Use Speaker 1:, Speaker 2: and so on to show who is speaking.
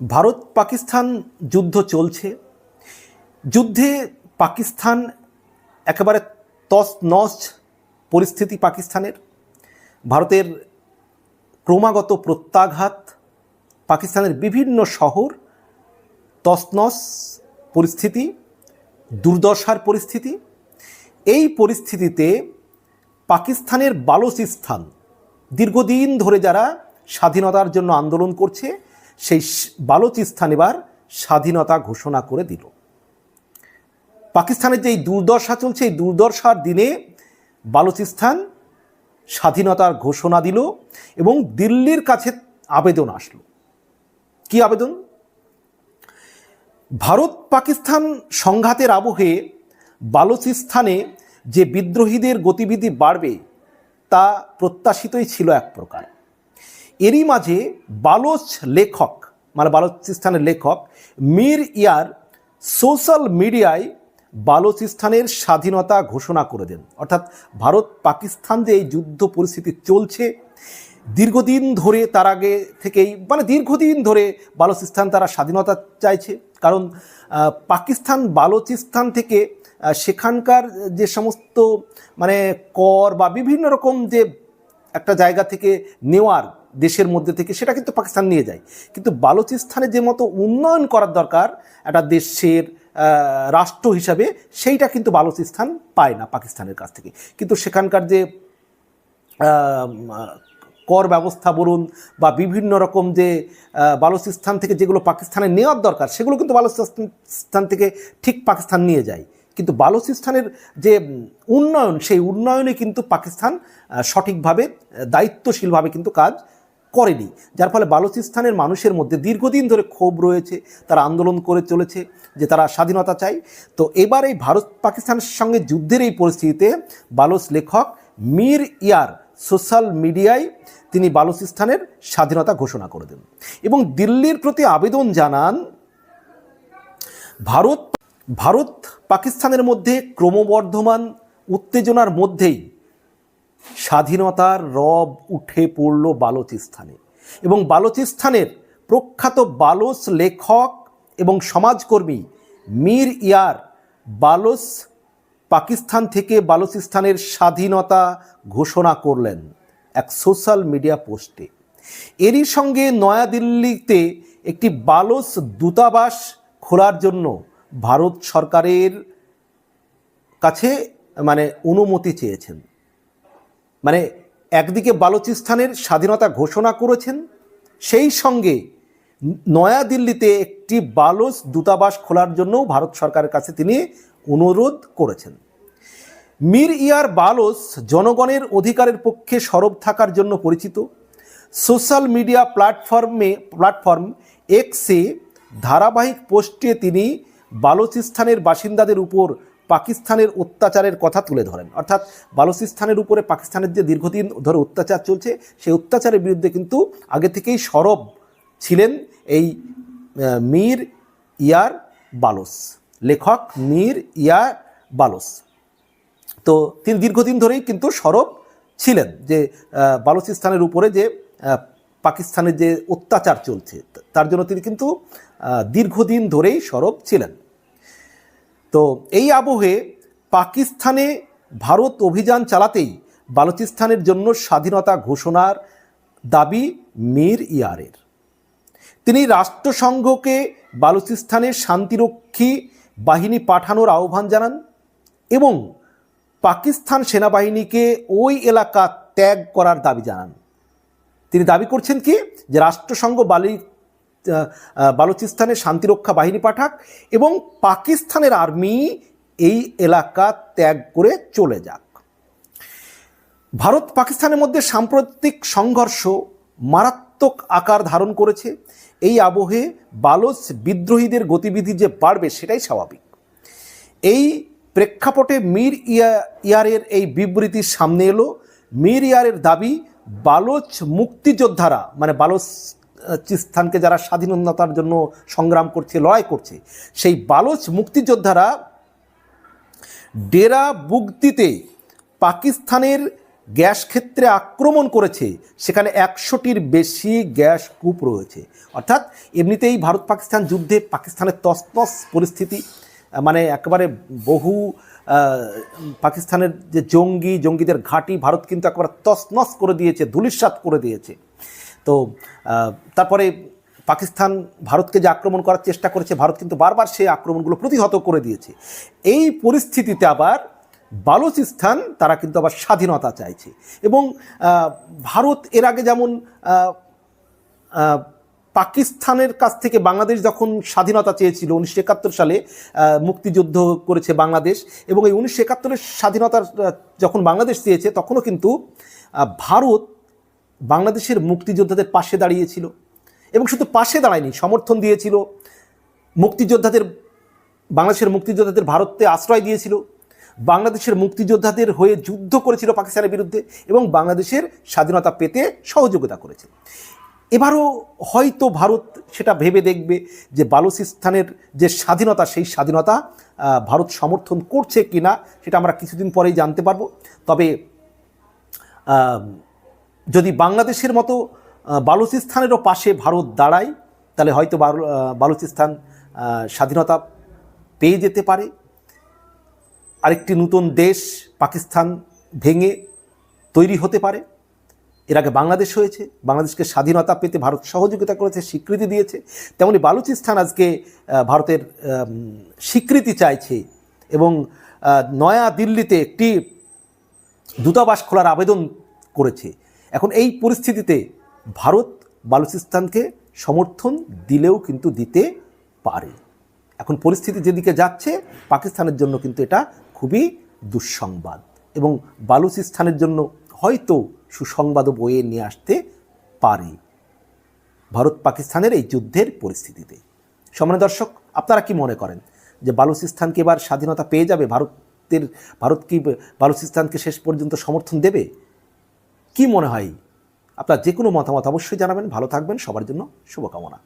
Speaker 1: ভারত পাকিস্তান যুদ্ধ চলছে। যুদ্ধে পাকিস্তান একেবারে তস নস পরিস্থিতি পাকিস্তানের। ভারতের ক্রমাগত প্রত্যাঘাত পাকিস্তানের বিভিন্ন শহর তসনস পরিস্থিতি, দুর্দশার পরিস্থিতি। এই পরিস্থিতিতে পাকিস্তানের বালোচিস্তান দীর্ঘদিন ধরে যারা স্বাধীনতার জন্য আন্দোলন করছে সেই বালুচিস্তান এবার স্বাধীনতা ঘোষণা করে দিল। পাকিস্তানের যে দুর্দশা চলছে, এই দুর্দশার দিনে বালুচিস্তান স্বাধীনতার ঘোষণা দিল এবং দিল্লির কাছে আবেদন আসলো। কি আবেদন? ভারত পাকিস্তান সংঘাতের আবহে বালুচিস্তানে যে বিদ্রোহীদের গতিবিধি বাড়বে তা প্রত্যাশিতই ছিল এক প্রকার। এরই মাঝে বালোচ লেখক মানে বালোচিস্তানের লেখক মীর ইয়ার সোশ্যাল মিডিয়ায় বালোচিস্তানের স্বাধীনতা ঘোষণা করে দেন। অর্থাৎ ভারত পাকিস্তান যে এই যুদ্ধ পরিস্থিতি চলছে, দীর্ঘদিন ধরে তার আগে থেকেই মানে দীর্ঘদিন ধরে বালোচিস্তান তারা স্বাধীনতা চাইছে। কারণ পাকিস্তান বালোচিস্তান থেকে সেখানকার যে সমস্ত মানে কর বা বিভিন্ন রকম যে একটা জায়গা থেকে নেওয়ার দেশের মধ্যে থেকে সেটা কিন্তু পাকিস্তান নিয়ে যায়। কিন্তু বালুচিস্তানে যে মতো উন্নয়ন করার দরকার, একটা দেশের রাষ্ট্র হিসাবে সেইটা কিন্তু বালুচিস্তান পায় না পাকিস্তানের কাছ থেকে। কিন্তু সেখানকার যে কর ব্যবস্থা বলুন বা বিভিন্ন রকম যে বালুচিস্তান থেকে যেগুলো পাকিস্তানে নেওয়ার দরকার, সেগুলো কিন্তু বালুচিস্তান থেকে ঠিক পাকিস্তান নিয়ে যায়। কিন্তু বালুচিস্তানের যে উন্নয়ন, সেই উন্নয়নে কিন্তু পাকিস্তান সঠিকভাবে, দায়িত্বশীলভাবে কিন্তু কাজ করেনি, যার ফলে বালুচিস্তানের মানুষের মধ্যে দীর্ঘদিন ধরে ক্ষোভ রয়েছে, তারা আন্দোলন করে চলেছে, যে তারা স্বাধীনতা চায়। তো এবার এই ভারত পাকিস্তানের সঙ্গে যুদ্ধের এই পরিস্থিতিতে বালুচ লেখক মীর ইয়ার সোশ্যাল মিডিয়ায় তিনি বালুচিস্তানের স্বাধীনতা ঘোষণা করে দেন এবং দিল্লির প্রতি আবেদন জানান, ভারত ভারত পাকিস্তানের মধ্যে ক্রমবর্ধমান উত্তেজনার মধ্যেই স্বাধীনতার রব উঠে পড়ল বালোচিস্তানে এবং বালোচিস্তানের প্রখ্যাত বালোচ লেখক এবং সমাজকর্মী মীর ইয়ার বালোচ পাকিস্তান থেকে বালুচিস্তানের স্বাধীনতা ঘোষণা করলেন এক সোশ্যাল মিডিয়া পোস্টে। এরই সঙ্গে নয়াদিল্লিতে একটি বালোচ দূতাবাস খোলার জন্য ভারত সরকারের কাছে মানে অনুমতি চেয়েছেন। মানে একদিকে বালুচিস্তানের স্বাধীনতা ঘোষণা করেছেন, সেই সঙ্গে নয়াদিল্লিতে একটি বালোচ দূতাবাস খোলার জন্যও ভারত সরকারের কাছে তিনি অনুরোধ করেছেন। মির ইয়ার বালোচ জনগণের অধিকারের পক্ষে সরব থাকার জন্য পরিচিত। সোশ্যাল মিডিয়া প্ল্যাটফর্মে, প্ল্যাটফর্ম এক্সে ধারাবাহিক পোস্টে তিনি বালুচিস্তানের বাসিন্দাদের উপর পাকিস্তানের অত্যাচারের কথা তুলে ধরেন। অর্থাৎ বালুচিস্তানের উপরে পাকিস্তানের যে দীর্ঘদিন ধরে অত্যাচার চলছে, সেই অত্যাচারের বিরুদ্ধে কিন্তু আগে থেকেই সরব ছিলেন এই মীর ইয়ার বালোস লেখক মীর ইয়ার বালোস তো তিনি দীর্ঘদিন ধরেই কিন্তু সরব ছিলেন যে বালুচিস্তানের উপরে যে পাকিস্তানের যে অত্যাচার চলছে তার জন্য তিনি কিন্তু দীর্ঘদিন ধরেই সরব ছিলেন। তো এই আবহে পাকিস্তানে ভারত অভিযান চালাতেই বালুচিস্তানের জন্য স্বাধীনতা ঘোষণার দাবি মীর ইয়ারের। তিনি রাষ্ট্রসংঘকে বালুচিস্তানে শান্তিরক্ষী বাহিনী পাঠানোর আহ্বান জানান এবং পাকিস্তান সেনাবাহিনীকে ওই এলাকা ত্যাগ করার দাবি জানান। তিনি দাবি করছেন কি? যে রাষ্ট্রসংঘ বালি বালুচিস্তানে শান্তিরক্ষা বাহিনী পাঠাক এবং পাকিস্তানের আর্মি এই এলাকা ত্যাগ করে চলে যাক। ভারত পাকিস্তানের মধ্যে সাম্প্রতিক সংঘর্ষ মারাত্মক আকার ধারণ করেছে। এই আবহে বালোচ বিদ্রোহীদের গতিবিধি যে বাড়বে সেটাই স্বাভাবিক। এই প্রেক্ষাপটে মীর ইয়া, ইয়ারের এই বিবৃতির সামনে এলো। মীর ইয়ারের দাবি, বালোচ মুক্তিযোদ্ধারা মানে বালোচিস্তানকে যারা স্বাধীনতার জন্য সংগ্রাম করছে, লড়াই করছে, সেই বালোচ মুক্তিযোদ্ধারা ডেরা বুগদিতে পাকিস্তানের গ্যাস ক্ষেত্রে আক্রমণ করেছে, সেখানে একশোটির বেশি গ্যাস কূপ রয়েছে। অর্থাৎ এমনিতেই ভারত পাকিস্তান যুদ্ধে পাকিস্তানের তসনস পরিস্থিতি মানে একেবারে বহু পাকিস্তানের যে জঙ্গি, জঙ্গিদের ঘাঁটি, ভারত কিন্তু একেবারে তসনস করে দিয়েছে ধুলিস্বাত করে দিয়েছে। তো তারপরে পাকিস্তান ভারতকে যে আক্রমণ করার চেষ্টা করেছে, ভারত কিন্তু বারবার সেই আক্রমণগুলো প্রতিহত করে দিয়েছে। এই পরিস্থিতিতে আবার বালুচিস্তান, তারা কিন্তু আবার স্বাধীনতা চাইছে। এবং ভারত এর আগে যেমন পাকিস্তানের কাছ থেকে বাংলাদেশ যখন স্বাধীনতা চেয়েছিল, উনিশশো একাত্তর সালে মুক্তিযুদ্ধ করেছে বাংলাদেশ এবং এই উনিশশো একাত্তরের স্বাধীনতার যখন বাংলাদেশ চেয়েছে, তখনও কিন্তু ভারত বাংলাদেশের মুক্তিযোদ্ধাদের পাশে দাঁড়িয়েছিল এবং শুধু পাশে দাঁড়ায়নি, সমর্থন দিয়েছিল। মুক্তিযোদ্ধাদের, বাংলাদেশের মুক্তিযোদ্ধাদের ভারতে আশ্রয় দিয়েছিল। বাংলাদেশের মুক্তিযোদ্ধাদের হয়ে যুদ্ধ করেছিল পাকিস্তানের বিরুদ্ধে এবং বাংলাদেশের স্বাধীনতা পেতে সহযোগিতা করেছে এবারও হয়তো ভারত সেটা ভেবে দেখবে যে বালুচিস্তানের যে স্বাধীনতা, সেই স্বাধীনতা ভারত সমর্থন করছে কি না সেটা আমরা কিছুদিন পরেই জানতে পারব। তবে যদি বাংলাদেশের মতো বালুচিস্তানেরও পাশে ভারত দাঁড়ায়, তাহলে হয়তো বালু- বালুচিস্তান স্বাধীনতা পেয়ে যেতে পারে। আরেকটি নতুন দেশ, পাকিস্তান ভেঙে তৈরি হতে পারে। এর আগে বাংলাদেশ হয়েছে, বাংলাদেশকে স্বাধীনতা পেতে ভারত সহযোগিতা করেছে, স্বীকৃতি দিয়েছে। তেমনি বালুচিস্তান আজকে ভারতের স্বীকৃতি চাইছে এবং নয়া দিল্লিতে একটি দূতাবাস খোলার আবেদন করেছে। এখন এই পরিস্থিতিতে ভারত বালুচিস্তানকে সমর্থন দিলেও কিন্তু দিতে পারে। এখন পরিস্থিতি যেদিকে যাচ্ছে, পাকিস্তানের জন্য কিন্তু এটা খুবই দুঃসংবাদ এবং বালুচিস্তানের জন্য হয়তো সুসংবাদও বয়ে নিয়ে আসতে পারে ভারত পাকিস্তানের এই যুদ্ধের পরিস্থিতিতে। সমানে দর্শক, আপনারা কি মনে করেন যে বালুচিস্তানকে এবার স্বাধীনতা পেয়ে যাবে? ভারতের, ভারত কি বালুচিস্তানকে শেষ পর্যন্ত সমর্থন দেবে? কি মনে হয়? আপনার যে কোনো মতামত অবশ্যই জানাবেন। ভালো থাকবেন। সবার জন্য শুভকামনা।